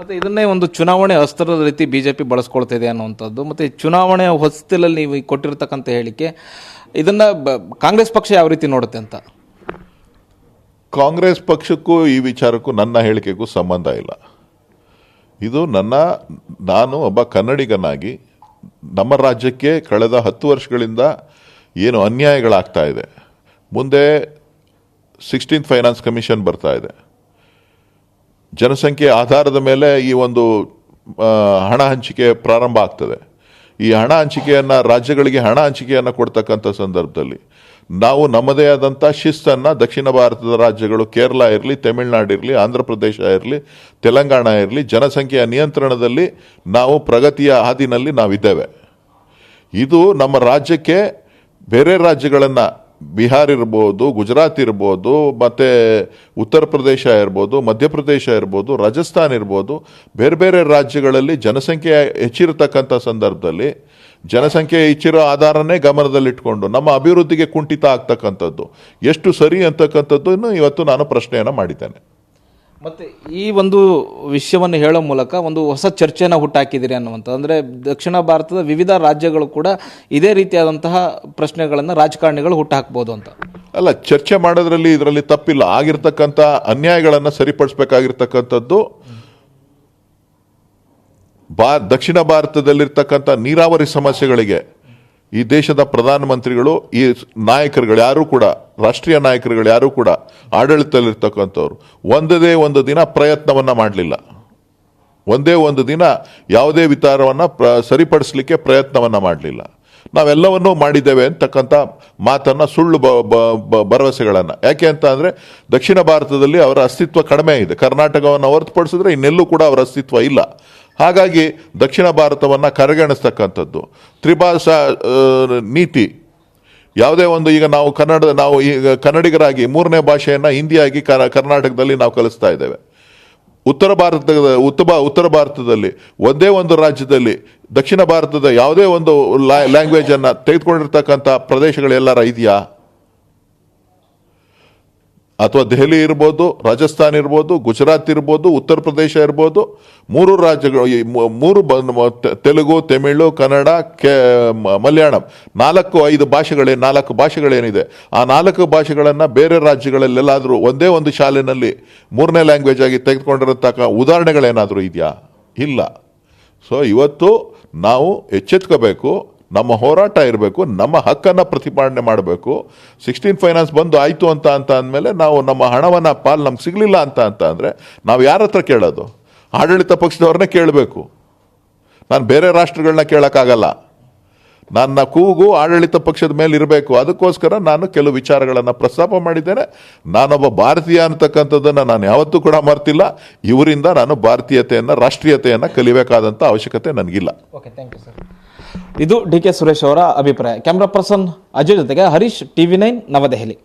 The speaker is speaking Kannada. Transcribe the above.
ಮತ್ತು ಇದನ್ನೇ ಒಂದು ಚುನಾವಣೆ ಅಸ್ತ್ರದ ರೀತಿ ಬಿ ಜೆ ಪಿ ಬಳಸ್ಕೊಳ್ತಿದೆ ಅನ್ನುವಂಥದ್ದು. ಮತ್ತು ಚುನಾವಣೆ ಹೊಸ್ತಿಲಲ್ಲಿ ನೀವು ಈ ಕೊಟ್ಟಿರ್ತಕ್ಕಂಥ ಹೇಳಿಕೆ, ಇದನ್ನು ಕಾಂಗ್ರೆಸ್ ಪಕ್ಷ ಯಾವ ರೀತಿ ನೋಡುತ್ತೆ ಅಂತ? ಕಾಂಗ್ರೆಸ್ ಪಕ್ಷಕ್ಕೂ ಈ ವಿಚಾರಕ್ಕೂ ನನ್ನ ಹೇಳಿಕೆಗೂ ಸಂಬಂಧ ಇಲ್ಲ. ಇದು ನನ್ನ, ನಾನು ಒಬ್ಬ ಕನ್ನಡಿಗನಾಗಿ ನಮ್ಮ ರಾಜ್ಯಕ್ಕೆ ಕಳೆದ ಹತ್ತು ವರ್ಷಗಳಿಂದ ಏನು ಅನ್ಯಾಯಗಳಾಗ್ತಾ ಇದೆ. ಮುಂದೆ ಸಿಕ್ಸ್ಟೀನ್ ಫೈನಾನ್ಸ್ ಕಮಿಷನ್ ಬರ್ತಾ ಇದೆ. ಜನಸಂಖ್ಯೆ ಆಧಾರದ ಮೇಲೆ ಈ ಒಂದು ಹಣ ಹಂಚಿಕೆ ಪ್ರಾರಂಭ ಆಗ್ತದೆ. ಈ ಹಣ ಹಂಚಿಕೆಯನ್ನು, ರಾಜ್ಯಗಳಿಗೆ ಹಣ ಹಂಚಿಕೆಯನ್ನು ಕೊಡ್ತಕ್ಕಂಥ ಸಂದರ್ಭದಲ್ಲಿ ನಾವು ನಮ್ಮದೇ ಆದಂಥ ಶಿಸ್ತನ್ನು ದಕ್ಷಿಣ ಭಾರತದ ರಾಜ್ಯಗಳು ಕೇರಳ ಇರಲಿ, ತಮಿಳುನಾಡು ಇರಲಿ, ಆಂಧ್ರ ಪ್ರದೇಶ ಇರಲಿ, ತೆಲಂಗಾಣ ಇರಲಿ, ಜನಸಂಖ್ಯೆಯ ನಿಯಂತ್ರಣದಲ್ಲಿ ನಾವು ಪ್ರಗತಿಯ ಹಾದಿನಲ್ಲಿ ನಾವಿದ್ದೇವೆ. ಇದು ನಮ್ಮ ರಾಜ್ಯಕ್ಕೆ ಬೇರೆ ರಾಜ್ಯಗಳನ್ನು ಬಿಹಾರ್ ಇರ್ಬೋದು, ಗುಜರಾತ್ ಇರ್ಬೋದು, ಮತ್ತು ಉತ್ತರ ಪ್ರದೇಶ ಇರ್ಬೋದು ಮಧ್ಯಪ್ರದೇಶ ಇರ್ಬೋದು, ರಾಜಸ್ಥಾನ್ ಇರ್ಬೋದು, ಬೇರೆ ಬೇರೆ ರಾಜ್ಯಗಳಲ್ಲಿ ಜನಸಂಖ್ಯೆ ಹೆಚ್ಚಿರತಕ್ಕಂಥ ಸಂದರ್ಭದಲ್ಲಿ ಜನಸಂಖ್ಯೆ ಹೆಚ್ಚಿರೋ ಆಧಾರನೇ ಗಮನದಲ್ಲಿಟ್ಕೊಂಡು ನಮ್ಮ ಅಭಿವೃದ್ಧಿಗೆ ಕುಂಠಿತ ಆಗ್ತಕ್ಕಂಥದ್ದು. ಎಷ್ಟು ಸರಿ ಅಂತಕ್ಕಂಥದ್ದು ಇವತ್ತು ನಾನು ಪ್ರಶ್ನೆಯನ್ನು ಮಾಡಿದ್ದೇನೆ. ಮತ್ತು ಈ ಒಂದು ವಿಷಯವನ್ನು ಹೇಳೋ ಮೂಲಕ ಒಂದು ಹೊಸ ಚರ್ಚೆನ ಹುಟ್ಟಾಕಿದ್ದೀರಿ ಅನ್ನುವಂಥದ್ದು. ಅಂದರೆ ದಕ್ಷಿಣ ಭಾರತದ ವಿವಿಧ ರಾಜ್ಯಗಳು ಕೂಡ ಇದೇ ರೀತಿಯಾದಂತಹ ಪ್ರಶ್ನೆಗಳನ್ನು ರಾಜಕಾರಣಿಗಳು ಹುಟ್ಟಾಕ್ಬೋದು ಅಂತ. ಅಲ್ಲ, ಚರ್ಚೆ ಮಾಡೋದ್ರಲ್ಲಿ ಇದರಲ್ಲಿ ತಪ್ಪಿಲ್ಲ. ಆಗಿರ್ತಕ್ಕಂಥ ಅನ್ಯಾಯಗಳನ್ನು ಸರಿಪಡಿಸ್ಬೇಕಾಗಿರ್ತಕ್ಕಂಥದ್ದು ಬಾ, ದಕ್ಷಿಣ ಭಾರತದಲ್ಲಿರ್ತಕ್ಕಂಥ ನೀರಾವರಿ ಸಮಸ್ಯೆಗಳಿಗೆ ಈ ದೇಶದ ಪ್ರಧಾನಮಂತ್ರಿಗಳು, ಈ ನಾಯಕರುಗಳು ಯಾರೂ ಕೂಡ ರಾಷ್ಟ್ರೀಯ ನಾಯಕರುಗಳು ಯಾರೂ ಕೂಡ ಆಡಳಿತದಲ್ಲಿರ್ತಕ್ಕಂಥವ್ರು. ಒಂದದೇ ಒಂದು ದಿನ ಪ್ರಯತ್ನವನ್ನು ಮಾಡಲಿಲ್ಲ. ಒಂದೇ ಒಂದು ದಿನ ಯಾವುದೇ ವಿಚಾರವನ್ನು ಪ್ರ ಸರಿಪಡಿಸಲಿಕ್ಕೆ ಪ್ರಯತ್ನವನ್ನು ಮಾಡಲಿಲ್ಲ. ನಾವೆಲ್ಲವನ್ನೂ ಮಾಡಿದ್ದೇವೆ ಅಂತಕ್ಕಂಥ ಮಾತನ್ನು ಸುಳ್ಳು ಬ ಭರವಸೆಗಳನ್ನು. ಯಾಕೆ ಅಂತ ಅಂದರೆ ದಕ್ಷಿಣ ಭಾರತದಲ್ಲಿ ಅವರ ಅಸ್ತಿತ್ವ ಕಡಿಮೆ ಇದೆ. ಕರ್ನಾಟಕವನ್ನು ಹೊರತುಪಡಿಸಿದ್ರೆ ಇನ್ನೆಲ್ಲೂ ಕೂಡ ಅವರ ಅಸ್ತಿತ್ವ ಇಲ್ಲ. ಹಾಗಾಗಿ ದಕ್ಷಿಣ ಭಾರತವನ್ನು ಕರೆಗಣಿಸ್ತಕ್ಕಂಥದ್ದು. ತ್ರಿಭಾಷಾ ನೀತಿ ಯಾವುದೇ ಒಂದು ಈಗ ನಾವು ಕನ್ನಡ, ನಾವು ಈಗ ಕನ್ನಡಿಗರಾಗಿ ಮೂರನೇ ಭಾಷೆಯನ್ನು ಹಿಂದಿಯಾಗಿ ಕರ್ನಾಟಕದಲ್ಲಿ ನಾವು ಕಲಿಸ್ತಾ ಇದ್ದೇವೆ. ಉತ್ತರ ಭಾರತದ ಉತ್ತಮ ಉತ್ತರ ಭಾರತದಲ್ಲಿ ಒಂದೇ ಒಂದು ರಾಜ್ಯದಲ್ಲಿ ದಕ್ಷಿಣ ಭಾರತದ ಯಾವುದೇ ಒಂದು ಲ್ಯಾಂಗ್ವೇಜನ್ನು ತೆಗೆದುಕೊಂಡಿರ್ತಕ್ಕಂಥ ಪ್ರದೇಶಗಳೆಲ್ಲರ ಇದೆಯಾ? ಅಥವಾ ದೆಹಲಿ ಇರ್ಬೋದು, ರಾಜಸ್ಥಾನ್ ಇರ್ಬೋದು, ಗುಜರಾತ್ ಇರ್ಬೋದು, ಉತ್ತರ ಪ್ರದೇಶ ಇರ್ಬೋದು, ಮೂರು ರಾಜ್ಯಗಳು ಮೂರು ತೆಲುಗು, ತಮಿಳು, ಕನ್ನಡ, ಕೆ ಮಲಯಾಳಂ. ನಾಲ್ಕು, ಐದು ಭಾಷೆಗಳೇ, ನಾಲ್ಕು ಭಾಷೆಗಳೇನಿದೆ. ಆ ನಾಲ್ಕು ಭಾಷೆಗಳನ್ನು ಬೇರೆ ರಾಜ್ಯಗಳಲ್ಲೆಲ್ಲಾದರೂ ಒಂದೇ ಒಂದು ಶಾಲೆಯಲ್ಲಿ ಮೂರನೇ ಲ್ಯಾಂಗ್ವೇಜ್ ಆಗಿ ತೆಗೆದುಕೊಂಡಿರತಕ್ಕ ಉದಾಹರಣೆಗಳೇನಾದರೂ ಇದೆಯಾ? ಇಲ್ಲ. ಸೊ, ಇವತ್ತು ನಾವು ಎಚ್ಚೆತ್ಕೋಬೇಕು ನಮ್ಮ ಹೋರಾಟ ಇರಬೇಕು, ನಮ್ಮ ಹಕ್ಕನ್ನು ಪ್ರತಿಪಾದನೆ ಮಾಡಬೇಕು. ಸಿಕ್ಸ್ಟೀನ್ ಫೈನಾನ್ಸ್ ಬಂದು ಆಯಿತು ಅಂತ ಅಂತ ಅಂದಮೇಲೆ ನಾವು ನಮ್ಮ ಹಣವನ್ನು ಪಾಲ್ ನಮ್ಗೆ ಸಿಗಲಿಲ್ಲ ಅಂತ ಅಂತ ಅಂದರೆ ನಾವು ಯಾರ ಹತ್ರ ಕೇಳೋದು? ಆಡಳಿತ ಪಕ್ಷದವ್ರನ್ನೇ ಕೇಳಬೇಕು. ನಾನು ಬೇರೆ ರಾಷ್ಟ್ರಗಳನ್ನ ಕೇಳೋಕ್ಕಾಗಲ್ಲ. ನನ್ನ ಕೂಗು ಆಡಳಿತ ಪಕ್ಷದ ಮೇಲೆ ಇರಬೇಕು. ಅದಕ್ಕೋಸ್ಕರ ನಾನು ಕೆಲವು ವಿಚಾರಗಳನ್ನು ಪ್ರಸ್ತಾಪ ಮಾಡಿದ್ದೇನೆ. ನಾನೊಬ್ಬ ಭಾರತೀಯ ಅಂತಕ್ಕಂಥದ್ದನ್ನು ನಾನು ಯಾವತ್ತೂ ಕೂಡ ಮರ್ತಿಲ್ಲ. ಇವರಿಂದ ನಾನು ಭಾರತೀಯತೆಯನ್ನು, ರಾಷ್ಟ್ರೀಯತೆಯನ್ನು ಕಲಿಬೇಕಾದಂಥ ಅವಶ್ಯಕತೆ ನನಗಿಲ್ಲ. ಓಕೆ ಥ್ಯಾಂಕ್ ಯು ಸರ್ ಇದು ಡಿ ಕೆ ಸುರೇಶ್ ಅವರ ಅಭಿಪ್ರಾಯ. ಕ್ಯಾಮ್ರಾ ಪರ್ಸನ್ ಅಜಯ್ ಜೊತೆಗೆ ಹರೀಶ್ ಟಿವಿ ನೈನ್ ನವದೆಹಲಿ.